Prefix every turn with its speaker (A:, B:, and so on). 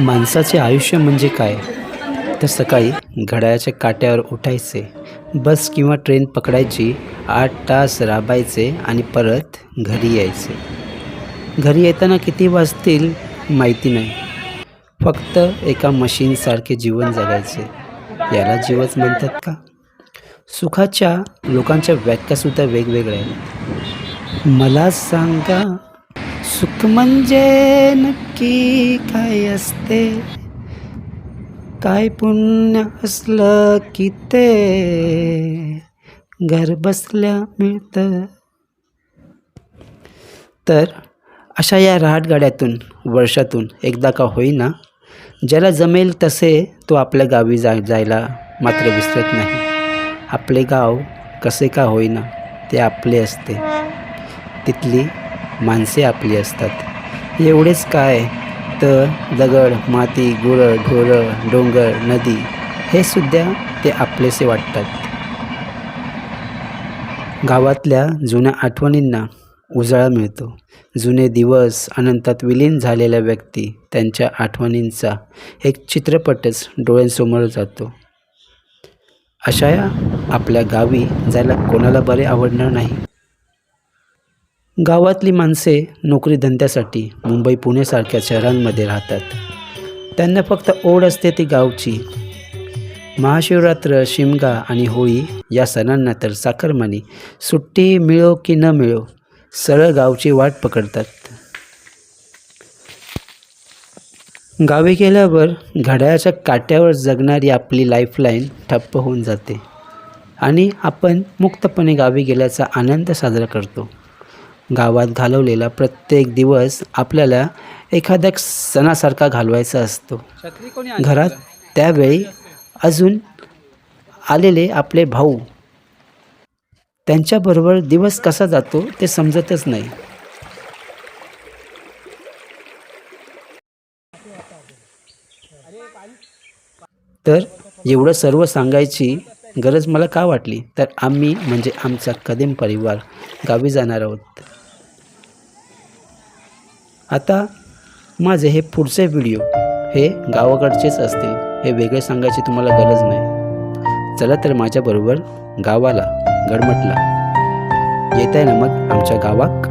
A: माणसाचे आयुष्य म्हणजे काय? तर सकाळी घड्याळाच्या काट्यावर उठायचे बस किंवा ट्रेन पकडायची आठ तास राबायचे आणि परत घरी यायचे. घरी येताना किती वाजतील माहिती नाही. फक्त एका मशीनसारखे जीवन जगायचे. याला जीवच म्हणतात का? सुखाच्या लोकांच्या व्याख्यासुद्धा वेगवेगळ्या आहेत. मला सांगा सुख म्हणजे नक्की काय असते? काय पुण्य असलं की ते? घर बसल्या मिळतं. तर अशा या रहाटगाड्यातून वर्षातून एकदा का होईना ज्याला जमेल तसे तो आपल्या गावी जा जायला मात्र विसरत नाही. आपले गाव कसे का होईना ते आपले असते. तिथली माणसे आपली असतात. एवढेच काय? तर दगड माती गुरं ढोरं डोंगर नदी हे सुद्धा ते आपलेसे वाटतात. गावातल्या जुन्या आठवणींना उजाळा मिळतो. जुने दिवस अनंतात विलीन झालेल्या व्यक्ती त्यांच्या आठवणींचा एक चित्रपटच डोळ्यांसमोर जातो. अशा या आपल्या गावी जायला कोणाला बरे आवडणार नाही? गावातली माणसे नोकरी धंद्यासाठी मुंबई पुणेसारख्या शहरांमध्ये राहतात. त्यांना फक्त ओढ असते ती गावची. महाशिवरात्र शिमगा आणि होळी या सणांना तर साखरमानी सुट्टी मिळो की न मिळो सरळ गावची वाट पकडतात. गावी गेल्यावर घड्याळाच्या काट्यावर जगणारी आपली लाईफलाईन ठप्प होऊन जाते आणि आपण मुक्तपणे गावी गेल्याचा आनंद साजरा करतो. गावात घालवलेला प्रत्येक दिवस आपल्याला एखाद्या सणासारखा घालवायचा असतो. घरात त्यावेळी अजून आलेले आपले भाऊ. त्यांच्याबरोबर दिवस कसा जातो ते समजतच नाही. तर एवढं सर्व सांगायची गरज मला का वाटली? तर आम्ही म्हणजे आमचा कदीम परिवार गावी जाणार आहोत. आता माझे हे पुढचे व्हिडिओ हे गावाकडचेच असतील. हे वेगळे सांगायची तुम्हाला गरज नाही. चला तर माझ्याबरोबर गावाला गडमटला येत आहे ना मग आमच्या गावाक